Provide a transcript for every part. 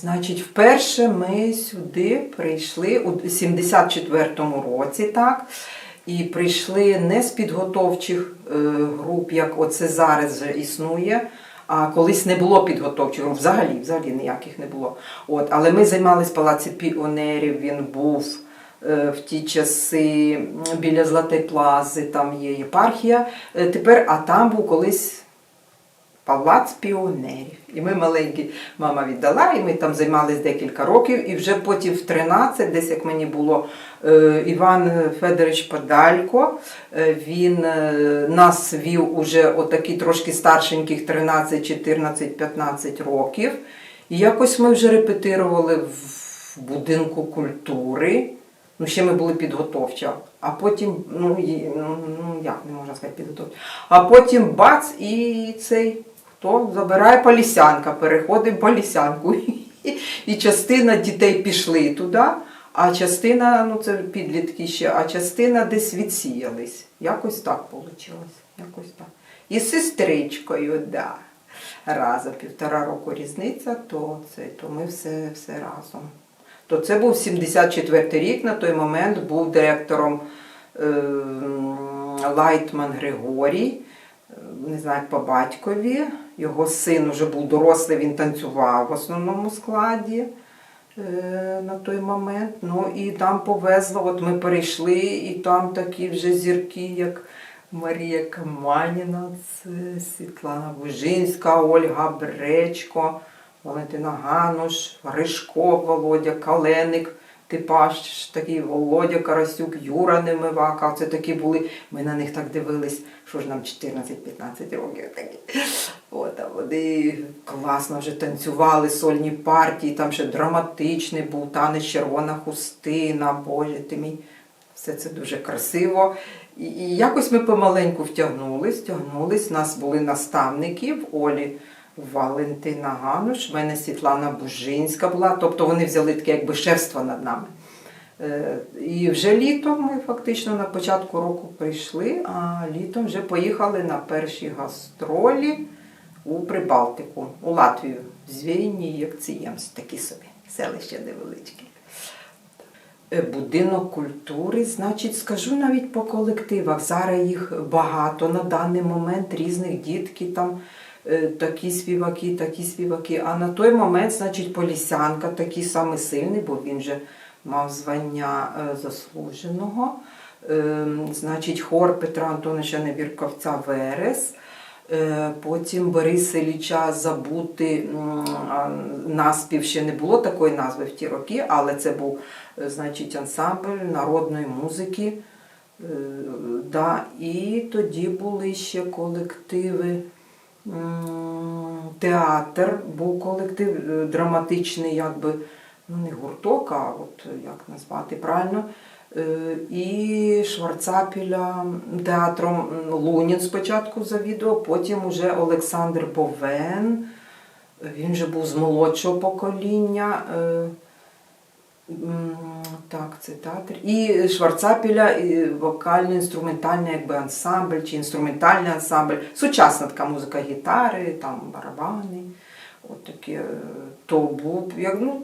Значить, вперше ми сюди прийшли у 74-му році, так. І прийшли не з підготовчих е, груп, як оце зараз існує. А колись не було підготовчих взагалі, взагалі ніяких не було. От, але ми займалися палаці піонерів, він був е, в ті часи біля Златої Плази, там є єпархія. Е, тепер, а там був колись палац піонерів. І ми маленькі, мама віддала, і ми там займалися декілька років. І вже потім в 13, десь як мені було, е, Іван Федорович Подалько, е, він е, нас вів уже отакі трошки старшеньких 13, 14, 15 років. І якось ми вже репетирували в будинку культури. Ну, ще ми були підготовчі, а потім, ну, ну, ну як не можна сказати, підготовчі. А потім бац, і цей хто забирає полісянка, переходимо по лісянку. І частина дітей пішли туди, а частина, ну це підлітки ще, а частина десь відсіялись. Якось так вийшло. Якось так. І з сестричкою, да. Разом півтора року різниця, то це, то ми все, все разом. То це був 74-й рік, на той момент був директором е, Лайтман Григорій, е, не знаю, по батькові. Його син вже був дорослий, він танцював в основному складі е, на той момент. Ну і там повезло, от ми перейшли, і там такі вже зірки, як Марія Каманіна, це Світлана Бужинська, Ольга Бречко. Валентина Гануш, Гришко, Володя, Каленик, типаж такий Володя Карасюк, Юра Немивака. Це такі були. Ми на них так дивились, що ж нам 14-15 років такі. От, вони класно вже танцювали сольні партії, там ще драматичний був танець червона хустина, Боже ти мій. Все це дуже красиво. І, і якось ми помаленьку втягнулись, втягнулись. У нас були наставники в Олі. Валентина Гануш, в мене Світлана Бужинська була, тобто вони взяли таке якби шефство над нами. Е, І вже літом ми фактично на початку року прийшли, а літом вже поїхали на перші гастролі у Прибалтику, у Латвію, Звєйні Єкціємс, такі собі, селище невеличке. Будинок культури, значить, скажу навіть по колективах. Зараз їх багато на даний момент різних дітки там. е, Такі співаки, такі співаки. А на той момент, значить, Полісянка такий самий сильний, бо він же мав звання е, заслуженого. Е, Значить, хор Петра Антоновича Невірковця Верес. Е, Потім Борис Ілліча забути наспів ще не було такої назви в ті роки, але це був е, значить, ансамбль народної музики. Е, Да, і тоді були ще колективи. Театр був колектив драматичний, якби, ну не гурток, а от як назвати правильно. Е, І Шварцапіля театром Лунін спочатку завідував, потім уже Олександр Бовен. Він же був з молодшого покоління. Е, Так, це театр. І Шварцапіля, і вокально-інструментальний якби ансамбль чи інструментальний ансамбль. Сучасна така музика гітари, там барабани. От таке. То був як, ну,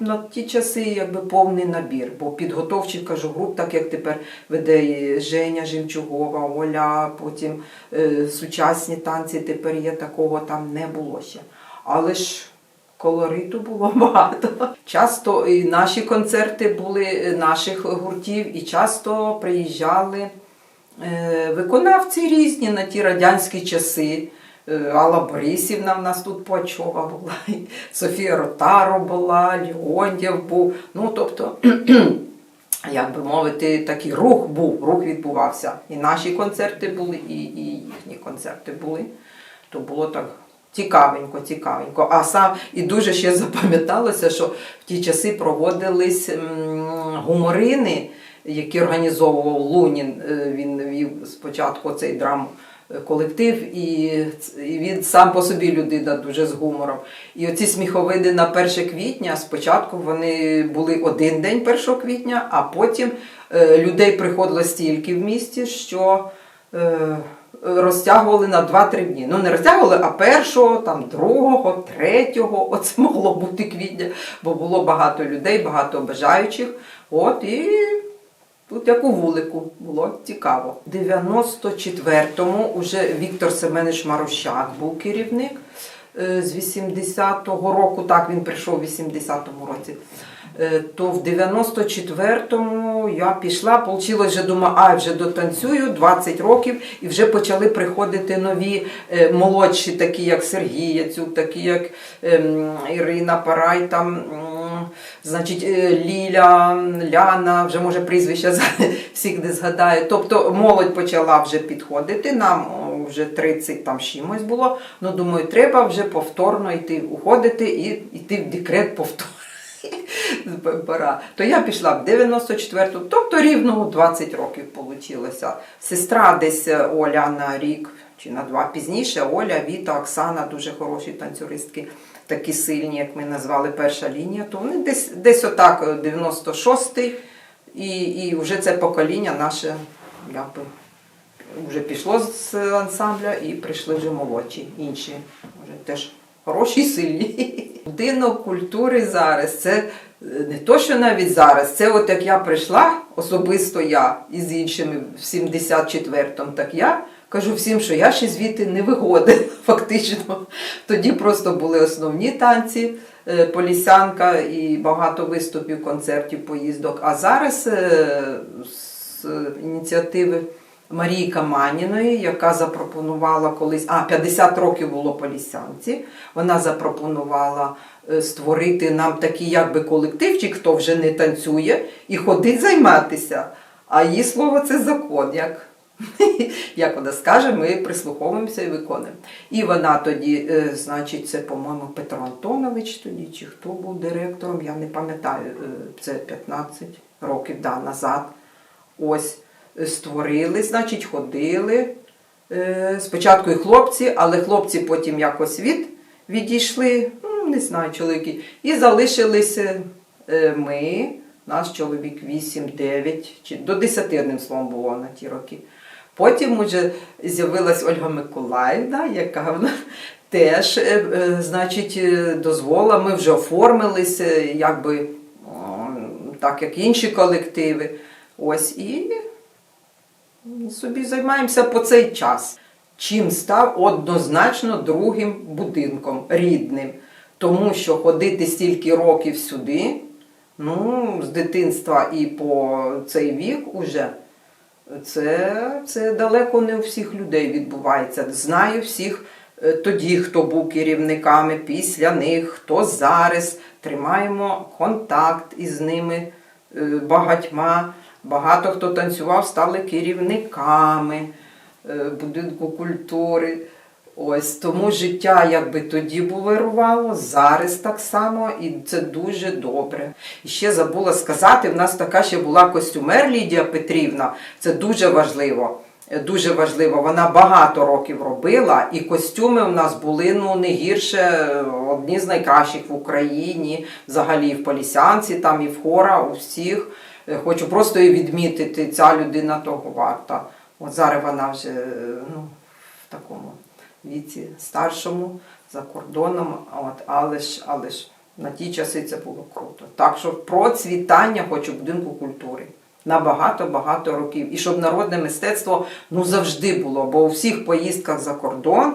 на ті часи якби повний набір, бо підготовчих кажу груп, так як тепер веде Женя Жемчугова, Оля, потім е, сучасні танці тепер є, такого там не було ще. Але ж колориту було багато. Часто і наші концерти були е, наших гуртів, і часто приїжджали е, виконавці різні на ті радянські часи. Е, Алла Борисівна в нас тут Почова була, Софія Ротаро була, Леонтьєв був. Ну, тобто, як би мовити, такий рух був, рух відбувався. І наші концерти були, і, і їхні концерти були. То було так цікавенько, цікавенько. А сам і дуже ще запам'яталося, що в ті часи проводились гуморини, які організовував Лунін. Е, Він вів спочатку цей драм колектив, і, і він сам по собі людина дуже з гумором. І оці сміховиди на 1 квітня спочатку вони були один день 1 квітня, а потім е, людей приходило стільки в місті, що е, розтягували на 2-3 дні. Ну, не розтягували, а першого, там, другого, третього. Оце могло бути квітня, бо було багато людей, багато бажаючих. От і тут як у вулику було цікаво. В 94-му вже Віктор Семенович Марущак був керівник. Е, З 80-го року, так він прийшов в 80-му році. Е, То в 94-му я пішла, получилось вже думаю, а вже дотанцюю 20 років, і вже почали приходити нові е, молодші, такі як Сергій Яцюк, такі як ем, Ірина Парай, там, значить, е, Ліля, Ляна, вже може прізвища всіх не згадаю. Тобто молодь почала вже підходити, нам вже 30 там чимось було. Ну думаю, треба вже повторно йти уходити і йти в декрет повторно. Пора. То я пішла в 94-ту, тобто рівно 20 років вийшло. Сестра десь е, Оля на рік чи на два пізніше. Оля, Віта, Оксана дуже хороші танцюристки, такі сильні, як ми назвали перша лінія. То вони десь, десь отак, е, 96-й, і, і вже це покоління наше якби, вже пішло з ансамбля і прийшли вже молодші, інші, вже теж хороші сильні. Будинок культури зараз це е, не то, що навіть зараз, це от як я прийшла, особисто я із іншими в 74-му, так я кажу всім, що я ще звідти не виходила, фактично. Тоді просто були основні танці, е, полісянка і багато виступів, концертів, поїздок. А зараз е, з ініціативи Марії Каманіної, яка запропонувала колись, а 50 років було полісянці. Вона запропонувала е, створити нам такий якби колективчик, хто вже не танцює, і ходить займатися. А її слово це закон. Як, як вона скаже, ми прислуховуємося і виконуємо. І вона тоді, е, значить, це, по-моєму, Петро Антонович тоді, чи хто був директором, я не пам'ятаю, е, це 15 років да, назад. Ось е, створили, значить, ходили. Спочатку і хлопці, але хлопці потім якось від відійшли, ну, не знаю, чоловіки, і залишилися ми, наш чоловік 8-9, чи до 10 одним словом було на ті роки. Потім уже з'явилась Ольга Миколаївна, яка вона теж, е, е, значить, е, дозволила, ми вже оформилися, якби так, як інші колективи. Ось і собі займаємося по цей час. Чим став однозначно другим будинком рідним. Тому що ходити стільки років сюди, ну, з дитинства і по цей вік уже, це, це далеко не у всіх людей відбувається. Знаю всіх е, тоді, хто був керівниками, після них, хто зараз. Тримаємо контакт із ними е, багатьма. Багато хто танцював, стали керівниками е, будинку культури. Ось тому життя якби тоді вирувало, зараз так само, і це дуже добре. І ще забула сказати: в нас така ще була костюмер Лідія Петрівна. Це дуже важливо. Дуже важливо, вона багато років робила, і костюми у нас були ну не гірше, одні з найкращих в Україні, взагалі і в Полісянці, там і в хора, у всіх. Хочу просто її відмітити, ця людина того варта. От зараз вона вже ну, в такому віці старшому, за кордоном, от, але ж, але ж на ті часи це було круто. Так що процвітання хочу будинку культури на багато-багато років. І щоб народне мистецтво ну, завжди було, бо у всіх поїздках за кордон,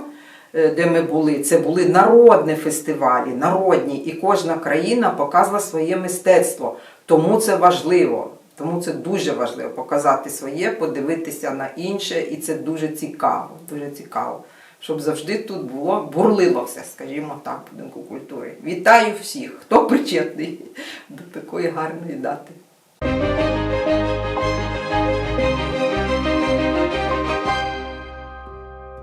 е, де ми були, це були народні фестивалі, народні, і кожна країна показувала своє мистецтво. Тому це важливо. Тому це дуже важливо показати своє, подивитися на інше, і це дуже цікаво. Дуже цікаво. Щоб завжди тут було бурлило все, скажімо так, будинку культури. Вітаю всіх, хто причетний до такої гарної дати.